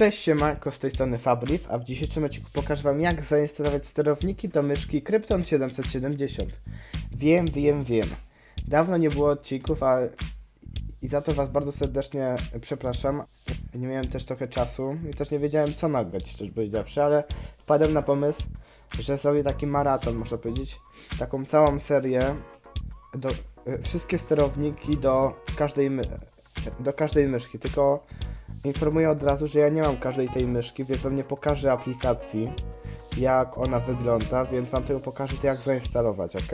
Cześć, siemanko, z tej strony Fabriv, a w dzisiejszym odcinku pokażę wam jak zainstalować sterowniki do myszki Krypton 770. Wiem, wiem, wiem. Dawno nie było odcinków, a i za to was bardzo serdecznie przepraszam. Nie miałem też trochę czasu i też nie wiedziałem co nagrać, szczerze powiedziawszy, ale wpadłem na pomysł, że zrobię taki maraton, można powiedzieć, taką całą serię do, e, wszystkie sterowniki do każdej, do każdej myszki, tylko informuję od razu, że ja nie mam każdej tej myszki, więc on nie pokaże aplikacji, jak ona wygląda, więc wam tego pokażę, to jak zainstalować, ok?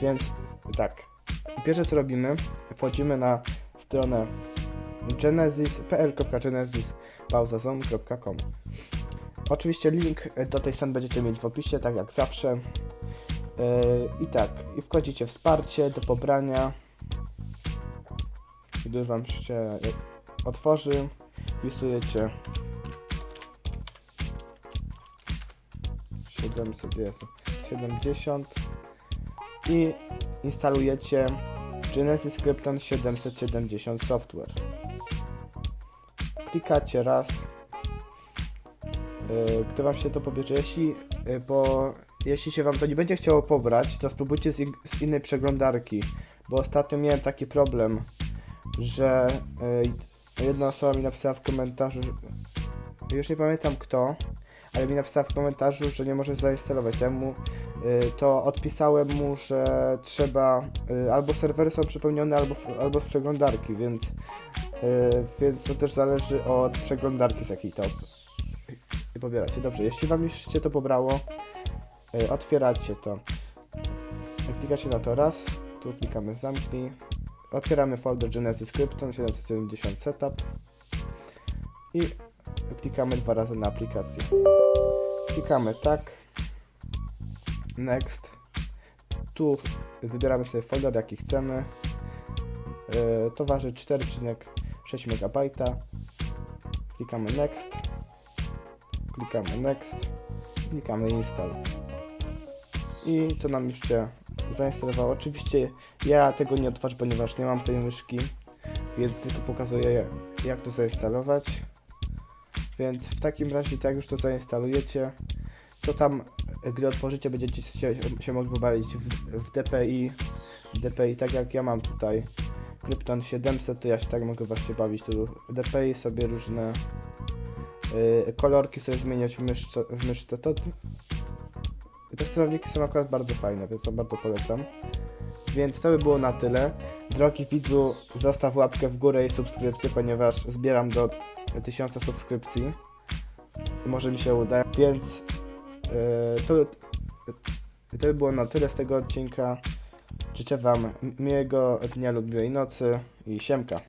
Więc tak, pierwsze co robimy, wchodzimy na stronę genesis.pl.genesis.pauzazone.com Oczywiście link do tej strony będziecie mieć w opisie, tak jak zawsze. Yy, I tak, i wchodzicie wsparcie do pobrania. Gdy wam się otworzy, wpisujecie 700 jest 70 i instalujecie Genesis Krypton 770 Software. Klikacie raz. Yy, Gdy wam się to pobierze, jeśli, yy, bo jeśli się wam to nie będzie chciało pobrać, to spróbujcie z, in- z innej przeglądarki, bo ostatnio miałem taki problem, że yy, jedna osoba mi napisała w komentarzu, że- już nie pamiętam kto, ale mi napisała w komentarzu, że nie może zainstalować temu, y, to odpisałem mu, że trzeba, y, albo serwery są przepełnione, albo, albo z przeglądarki, więc, y, więc to też zależy od przeglądarki z jakiej to pobieracie. Dobrze, jeśli wam już się to pobrało, otwieracie to. Klikacie na to raz, tu klikamy zamknij, otwieramy folder Genesis Krypton 770 Setup i klikamy dwa razy na aplikację. Klikamy tak. Next. Tu wybieramy sobie folder jaki chcemy. Yy, to waży 4,6 MB. Klikamy next. Klikamy next. Klikamy install. I to nam już się zainstalowało. Oczywiście ja tego nie otworzę, ponieważ nie mam tej myszki, więc tylko pokazuję jak to zainstalować. Więc w takim razie, tak już to zainstalujecie, to tam, gdy otworzycie, będziecie się, się mogli bawić w, w DPI. DPI, tak jak ja mam tutaj Krypton 700, to ja się tak mogę właśnie bawić tu DPI, sobie różne y, kolorki sobie zmieniać w myszce. W myszce. To, te sterowniki są akurat bardzo fajne, więc to bardzo polecam. Więc to by było na tyle. Drogi widzu, zostaw łapkę w górę i subskrypcję, ponieważ zbieram do 1000 subskrypcji. Może mi się uda, więc yy, to, to by było na tyle z tego odcinka. Życzę Wam miłego dnia lub miłej nocy i siemka.